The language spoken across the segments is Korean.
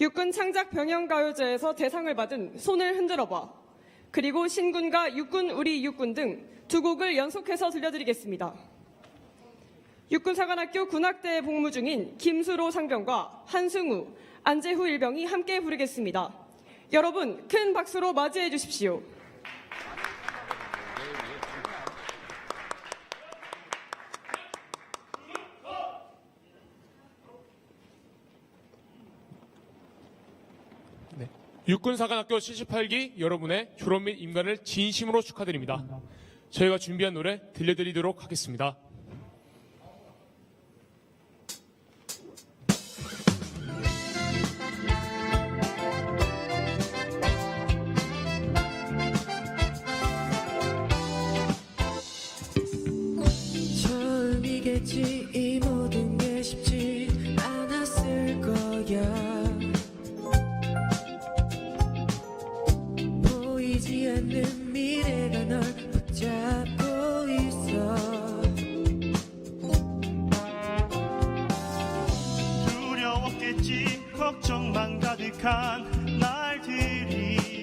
육군 창작 병영가요제에서 대상을 받은 손을 흔들어봐 그리고 신군과 육군 우리 육군 등 두 곡을 연속해서 들려드리겠습니다. 육군사관학교 군악대에 복무 중인 김수로 상병과 한승우, 안재후 일병이 함께 부르겠습니다. 여러분 큰 박수로 맞이해 주십시오. 육군사관학교 78기 여러분의 졸업 및 임관을 진심으로 축하드립니다. 저희가 준비한 노래 들려드리도록 하겠습니다. 걱정만 가득한 날들이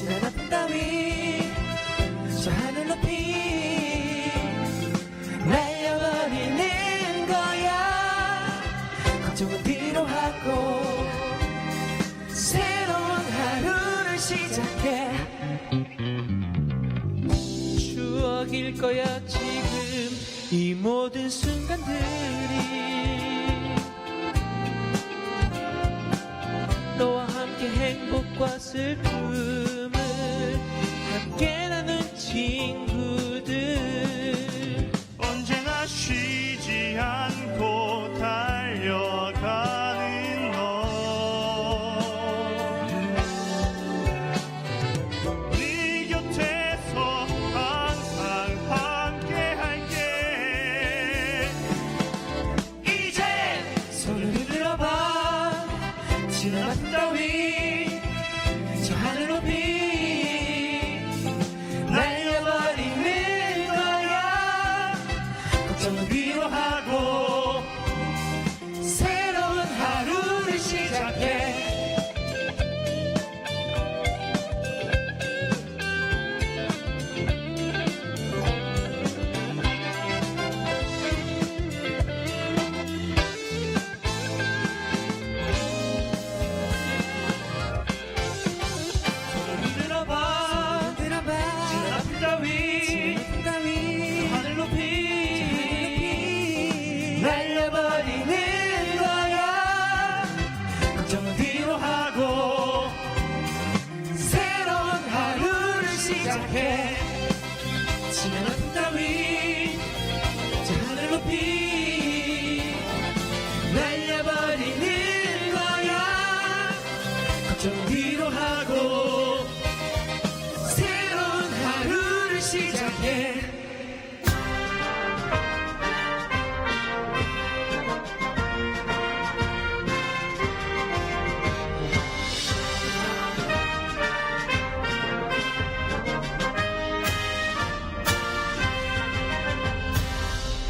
지난 아픔 따위 저 하늘 높이 날려버리는 거야. 걱정은 뒤로 하고 새로운 하루를 시작해. 추억일 거야 지금 이 모든 순간들이. 너와 함께 행복과 슬픔 나눈 친구들. 언제나 쉬지 않고 시작해.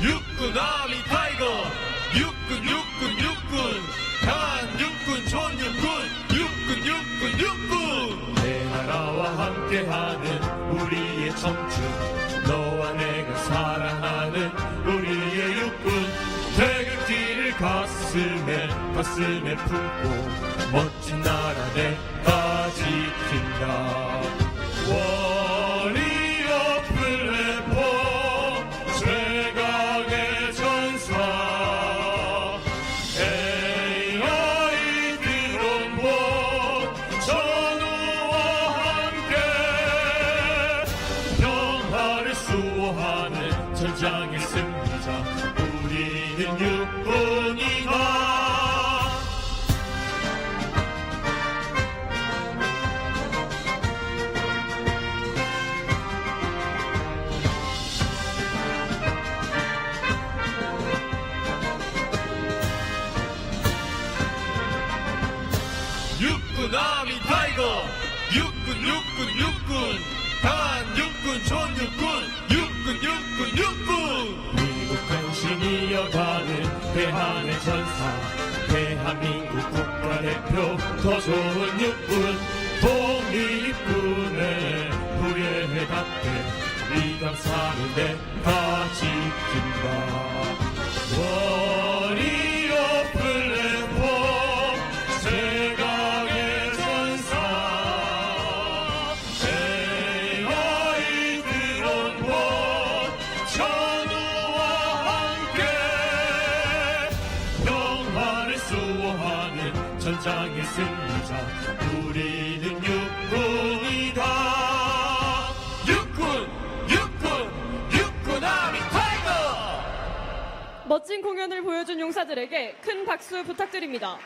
육군 육군 육군 육군. 육군 좋은 육군. 육군 육군 육군 함께하는 우리의 청춘 너와 내가 사랑하는 우리의 육군. 태극기를 가슴에 가슴에 품고 멋진 나라 내가 지킨다 기뻐하는 전장의 승리자 우리는 육군이다. 육군 아미 타이거 육군 육군 육군! 단 육군 전 육군 육군 육군 육군. 미국 간신 이어가는 대한의 전사 대한민국 국가대표. 더 좋은 육군 독립군의 불의에 답해 이 감사는 내가 지킨다 수호하는 전장의 승리자 우리는 육군이다 육군 육군 육군 아미 타이거 멋진 공연을 보여준 용사들에게 큰 박수 부탁드립니다.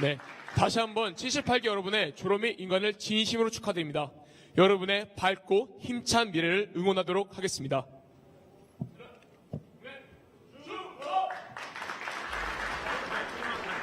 네. 다시 한번 78기 여러분의 졸업 및 인간을 진심으로 축하드립니다. 여러분의 밝고 힘찬 미래를 응원하도록 하겠습니다.